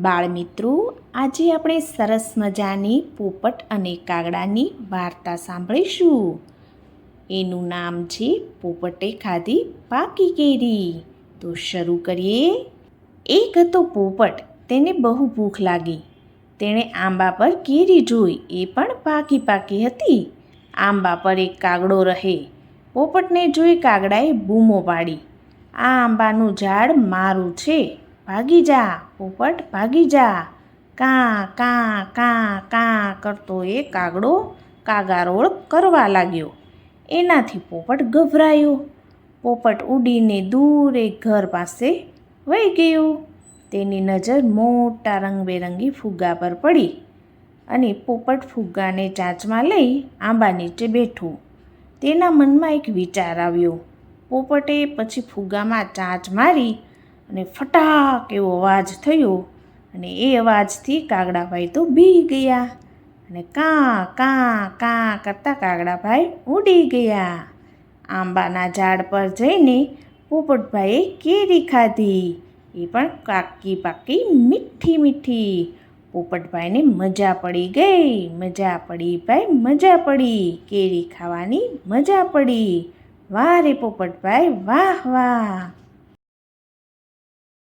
બાળમિત્રો, આજે આપણે સરસ મજાની પોપટ અને કાગડાની વાર્તા સાંભળીશું. એનું નામ છે પોપટે ખાધી પાકી કેરી. તો શરૂ કરીએ. એક હતો પોપટ, તેને બહુ ભૂખ લાગી. તેણે આંબા પર કેરી જોઈ, એ પણ પાકી પાકી હતી. આંબા પર એક કાગડો રહે. પોપટને જોઈ કાગડાએ બૂમો પાડી. આ આંબાનું ઝાડ મારું છે. ભાગી જા, પોપટ, ભાગી જા. કાં કાં કાં કાં કરતો એ કાગડો કાગારોળ કરવા લાગ્યો. એનાથી પોપટ ગભરાયો. પોપટ ઉડીને દૂર એક ઘર પાસે વહી ગયો. તેની નજર મોટા રંગબેરંગી ફુગ્ગા પર પડી અને પોપટ ફુગ્ગાને ચાંચમાં લઈ આંબા નીચે બેઠું. તેના મનમાં એક વિચાર આવ્યો. પોપટે પછી ફુગ્ગામાં ચાંચ મારી અને ફટાક એવો અવાજ થયો અને એ અવાજથી કાગડાભાઈ તો બી ગયા અને કાં કાં કાં કરતા કાગડાભાઈ ઉડી ગયા. આંબાના ઝાડ પર જઈને પોપટભાઈએ કેરી ખાધી. એ પણ કાકી પાકી મીઠી મીઠી. પોપટભાઈને મજા પડી ગઈ, મજા પડી ભાઈ, મજા પડી. કેરી ખાવાની મજા પડી. વાહ રે પોપટભાઈ, વાહ વાહ.